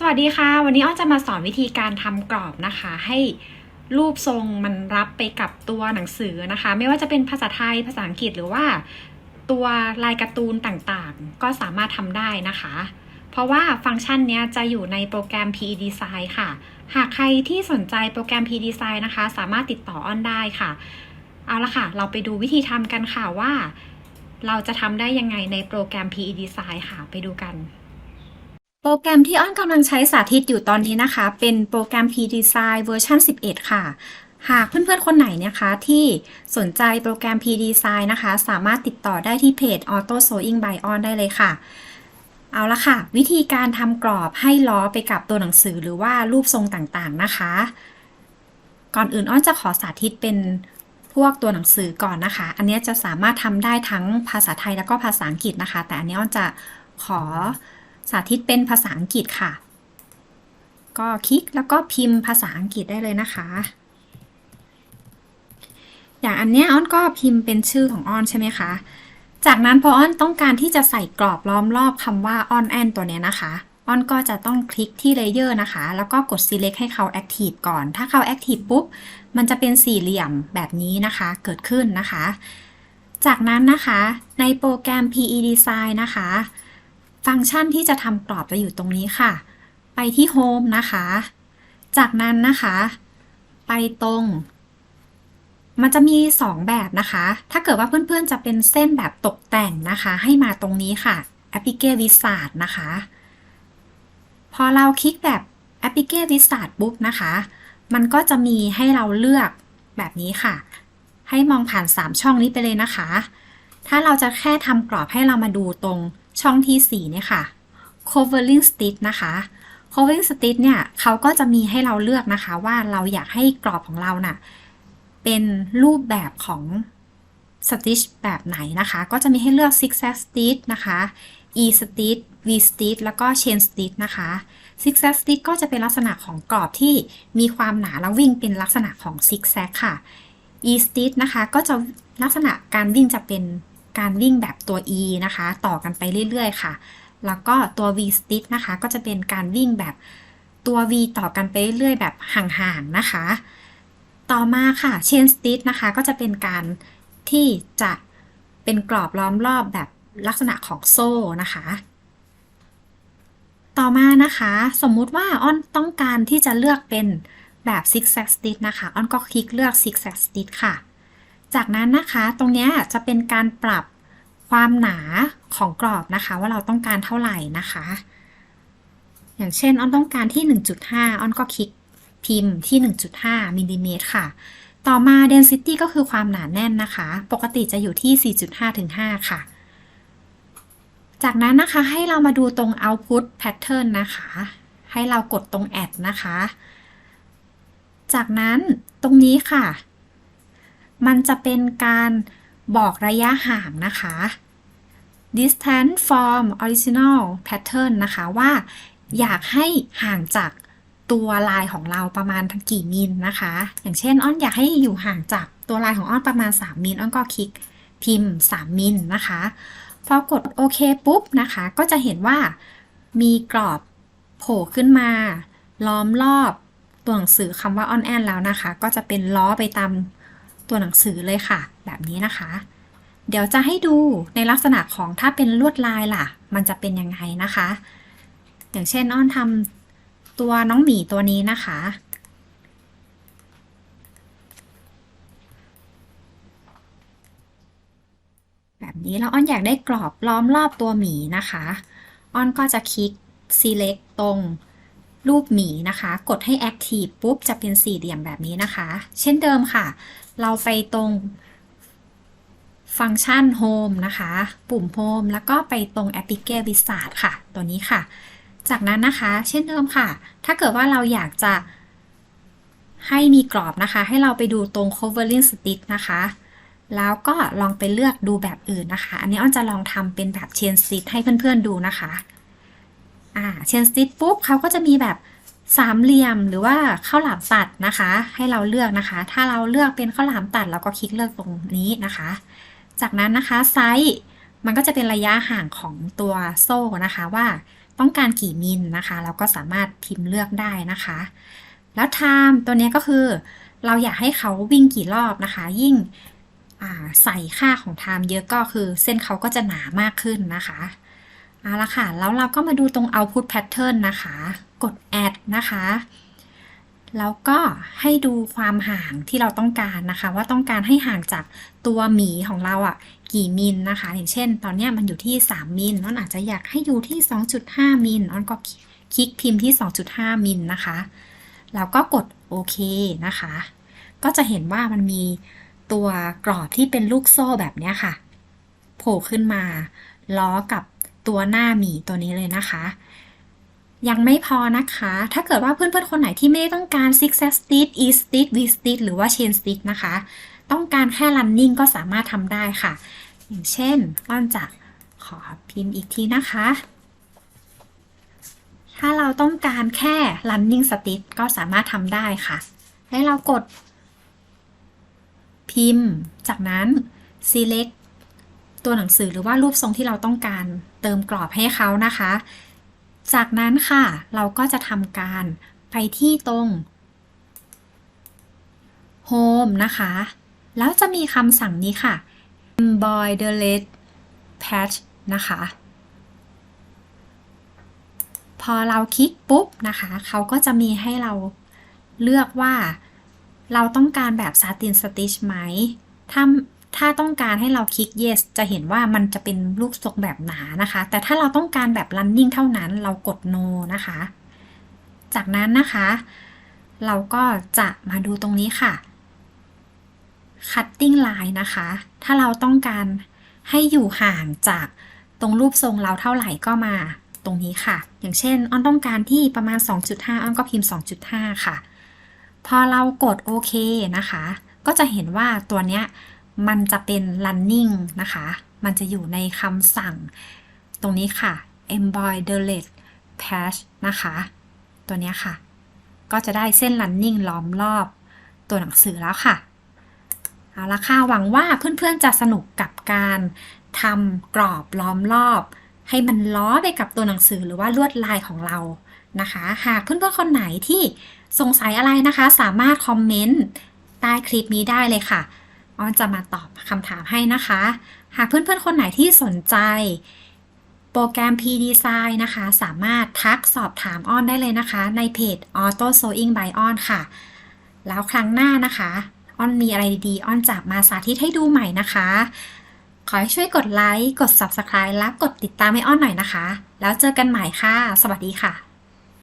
สวัสดีค่ะ วันนี้อ้อจะมาสอนวิธีการทำกรอบนะคะ ให้รูปทรงมันรับไปกับตัวหนังสือนะคะ ไม่ว่าจะเป็นภาษาไทยภาษาอังกฤษหรือว่า ตัวลายการ์ตูนต่างๆ ก็สามารถทำได้นะคะ เพราะว่าฟังก์ชันนี้จะอยู่ในโปรแกรม PE Design ค่ะ หากใครที่สนใจโปรแกรม PE Design นะคะ สามารถติดต่ออ้อนได้ค่ะ เอาละค่ะ เราไปดูวิธีทำกันค่ะว่า เราจะทำได้ยังไงในโปรแกรม PE Design ค่ะ ไปดูกัน โปรแกรมที่อ้อนกำลังใช้สาธิตอยู่ตอนนี้นะคะ เป็นโปรแกรม PDesign เวอร์ชัน11 ค่ะ หากเพื่อนๆ คนไหนนะคะ ที่สนใจโปรแกรม PDesign นะคะ สามารถติดต่อได้ที่เพจ Auto Sewing by On ได้เลยค่ะ เอาละค่ะ วิธีการทำกรอบให้ล้อไปกับตัวหนังสือหรือว่ารูปทรงต่างๆนะคะ ก่อนอื่นอ้อนจะขอสาธิตเป็นพวกตัวหนังสือก่อนนะคะ อันนี้จะสามารถทำได้ทั้งภาษาไทยแล้วก็ภาษาอังกฤษนะคะ แต่อันนี้อ้อนจะขอ สาธิตเป็นภาษาอังกฤษค่ะ ก็คลิกแล้วก็พิมพ์ภาษาอังกฤษได้เลยนะคะ อย่างอันเนี้ยอ้อนก็พิมพ์เป็นชื่อของอ้อนใช่ไหมคะ จากนั้นพออ้อนต้องการที่จะใส่กรอบล้อมรอบคำว่าอ้อนแอนตัวเนี้ยนะคะอ้อนก็จะต้องคลิกที่เลเยอร์นะคะ แล้วก็กด select ให้เขา active ก่อน ถ้าเขา active ปุ๊บ มันจะเป็นสี่เหลี่ยมแบบนี้นะคะ เกิดขึ้นนะคะ จากนั้นนะคะ ในโปรแกรม PE Design นะคะ ฟังก์ชันที่จะทำกรอบจะอยู่ตรงนี้ค่ะ ไปที่ Home นะคะ จากนั้นนะคะ ไปตรง มันจะมี 2 แบบนะคะ ถ้าเกิดว่าเพื่อนๆจะเป็นเส้นแบบตกแต่งนะคะ ให้มาตรงนี้ค่ะ Applique Wizard นะคะ พอเราคลิกแบบ Applique Wizard ปุ๊บนะคะ มันก็จะมีให้เราเลือกแบบนี้ค่ะ ให้มองผ่าน 3 ช่องนี้ไปเลยนะคะ ถ้าเราจะแค่ทำกรอบให้เรามาดูตรง ช่องที่4เนี่ยค่ะ covering stitch นะคะ covering stitch เนี่ยเขาก็จะมีให้เราเลือกนะคะว่าเราอยากให้กรอบของเราน่ะเป็นรูปแบบของ stitch แบบไหนนะคะ ก็จะมีให้เลือก zigzag stitch นะคะ e stitch v stitch แล้วก็ chain stitch นะคะ zigzag stitch ก็จะเป็นลักษณะของกรอบที่มีความหนาแล้ววิ่งเป็นลักษณะของ zigzag ค่ะ e stitch นะคะก็จะลักษณะการวิ่งจะเป็น การวิ่งแบบตัว e นะคะ ต่อกันไปเรื่อยๆ ค่ะ แล้วก็ตัว v stitch นะคะ ก็จะเป็นการวิ่งแบบตัว v ต่อกันไปเรื่อยๆ แบบห่างๆ นะคะ ต่อมาค่ะ chain stitch นะคะ ก็จะเป็นการที่จะเป็นกรอบล้อมรอบแบบลักษณะของโซ่นะคะ ต่อมานะคะ สมมุติว่าอ้อนต้องการที่จะเลือกเป็นแบบ zigzag stitch นะคะ อ้อนก็คลิกเลือก zigzag stitch ค่ะ จากนั้นนะคะตรงนี้จะเป็นการปรับความหนาของกรอบนะคะ ว่าเราต้องการเท่าไหร่นะคะ อย่างเช่นอ้อนต้องการที่ 1.5อ้อนก็คลิกพิมพ์ที่ 1.5มิลลิเมตรค่ะ ต่อมา density ก็คือความหนาแน่นนะคะ ปกติจะอยู่ที่ 4.5 ถึง 5 ค่ะ จากนั้นนะคะให้เรามาดูตรง output pattern นะคะ ให้เรากดตรง add นะคะ จากนั้นตรงนี้ค่ะ มันจะเป็นการบอกระยะห่างนะคะ distance from original pattern นะคะว่าอยากให้ห่างจากตัวลายของเราประมาณกี่มิลนะคะ อย่างเช่นอ้อนอยากให้อยู่ห่างจากตัวลายของอ้อนประมาณ 3 มิลอ้อนก็คลิกพิมพ์ 3 มิลนะคะ พอกดโอเคปุ๊บนะคะ ก็จะเห็นว่ามีกรอบโผล่ขึ้นมา ล้อมรอบตัวหนังสือคำว่า on and แล้วนะคะ ก็จะเป็นล้อไปตาม ตัวหนังสือเลยค่ะ แบบนี้นะคะ เดี๋ยวจะให้ดูในลักษณะของถ้าเป็นลวดลายล่ะ มันจะเป็นยังไงนะคะ อย่างเช่นอ้อนทำตัวน้องหมีตัวนี้นะคะ แบบนี้แล้วอ้อนอยากได้กรอบล้อมรอบตัวหมีนะคะ อ้อนก็จะคลิก select ตรง รูปหมีนะคะ กดให้ active ปุ๊บจะเป็นสี่เหลี่ยมแบบนี้นะคะ เช่นเดิมค่ะ เราไปตรงฟังก์ชัน Home นะคะ ปุ่ม Home แล้วก็ไปตรง Applique Wizard ค่ะ ตัวนี้ค่ะ จากนั้นนะคะ เช่นเดิมค่ะ ถ้าเกิดว่าเราอยากจะให้มีกรอบนะคะ ให้เราไปดูตรง covering stitch นะคะ แล้วก็ลองไปเลือกดูแบบอื่นนะคะ อันนี้อ้อนจะลองทำเป็นแบบ chain stitch ให้เพื่อนๆดูนะคะ อ่า chain stitch ปุ๊บเขาก็จะมีแบบสามเหลี่ยมหรือว่าข้าวหลามตัดนะคะ ให้เราเลือกนะคะ ถ้าเราเลือกเป็นข้าวหลามตัดเราก็คลิกเลือกตรงนี้นะคะ จากนั้นนะคะไซส์มันก็จะเป็นระยะห่างของตัวโซ่นะคะว่าต้องการกี่มิลนะคะ เราก็สามารถพิมพ์เลือกได้นะคะ แล้ว time ตัวนี้ก็คือ เราอยากให้เขาวิ่งกี่รอบนะคะ ยิ่งใส่ค่าของ time เยอะก็คือเส้นเขาก็จะหนามากขึ้นนะคะ เอาละค่ะ แล้วเราก็มาดูตรง output pattern นะคะ กด add นะคะ แล้วก็ให้ดูความห่างที่เราต้องการนะคะ ว่าต้องการให้ห่างจากตัวหมีของเราอะ่ะ กี่มิลนะคะ อย่างเช่น ตอนนี้มันอยู่ที่ 3 มิลน้อนอาจจะอยากให้อยู่ที่ 2.5 มิลน้อนก็คลิกพิมพ์ที่ 2.5 มิลนะคะ แล้วก็กดโอเคนะคะ ก็จะเห็นว่ามันมีตัวกรอบที่เป็นลูกโซ่แบบนี้ค่ะ โผล่ขึ้นมาล้อกับ ตัวหน้าหมีตัวนี้เลยนะคะ ยังไม่พอนะคะ ถ้าเกิดว่าเพื่อนๆคนไหนที่ไม่ได้ต้องการ zigzag stitch e stitch v stitch หรือว่า chain stitch นะคะ ต้องการแค่ running ก็สามารถทำได้ค่ะ อย่างเช่นอ้อนจะขอพิมพ์อีกทีนะคะ ถ้าเราต้องการแค่ running stitch ก็สามารถทำได้ค่ะ ให้เรากด พิมพ์ จากนั้น select ตัวหนังสือหรือว่ารูปทรงที่เราต้องการ เติมกรอบให้เขานะคะ จากนั้นค่ะ เราก็จะทำการไปที่ตรง Home นะคะ แล้วจะมีคำสั่งนี้ค่ะ embroidered patch นะคะ พอเราคลิกปุ๊บนะคะ เขาก็จะมีให้เราเลือกว่า เราต้องการแบบ satin stitch ไหมถ้า ถ้าต้องการให้เราคลิก yes จะเห็นว่ามันจะเป็นลูกทรงแบบหนานะคะ แต่ถ้าเราต้องการแบบ running เท่านั้นเรากด no นะคะ จากนั้นนะคะ เราก็จะมาดูตรงนี้ค่ะ cutting line นะคะ ถ้าเราต้องการให้อยู่ห่างจากตรงรูปทรงเราเท่าไหร่ก็มาตรงนี้ค่ะ อย่างเช่นอ้อนต้องการที่ประมาณ 2.5อ้อนก็พิมพ์ 2.5 ค่ะ พอเรากดโอเคนะคะ ก็จะเห็นว่าตัวเนี้ย มันจะเป็น running นะคะ มันจะอยู่ในคำสั่งตรงนี้ค่ะ embroidered patch นะคะ ตัวนี้ค่ะ ก็จะได้เส้น running ล้อมรอบตัวหนังสือแล้วค่ะ เอาละค่ะ หวังว่าเพื่อนๆจะสนุกกับการทำกรอบล้อมรอบ ให้มันล้อไปกับตัวหนังสือหรือว่าลวดลายของเรานะคะ หากเพื่อนๆคนไหนที่สงสัยอะไรนะคะ สามารถคอมเมนต์ใต้คลิปนี้ได้เลยค่ะ อ้อนจะมาตอบคำถามให้นะคะ หากเพื่อนๆ คนไหนที่สนใจโปรแกรม P-Design นะคะ สามารถทักสอบถามอ้อนได้เลยนะคะ ในเพจ Auto Sewing by อ้อนค่ะ แล้วครั้งหน้านะคะอ้อนมีอะไรดีๆอ้อนจะมาสาธิตให้ดูใหม่นะคะ ขอให้ช่วยกดไลค์ กด Subscribe และกดติดตามให้อ้อนหน่อยนะคะ แล้วเจอกันใหม่ค่ะ สวัสดีค่ะ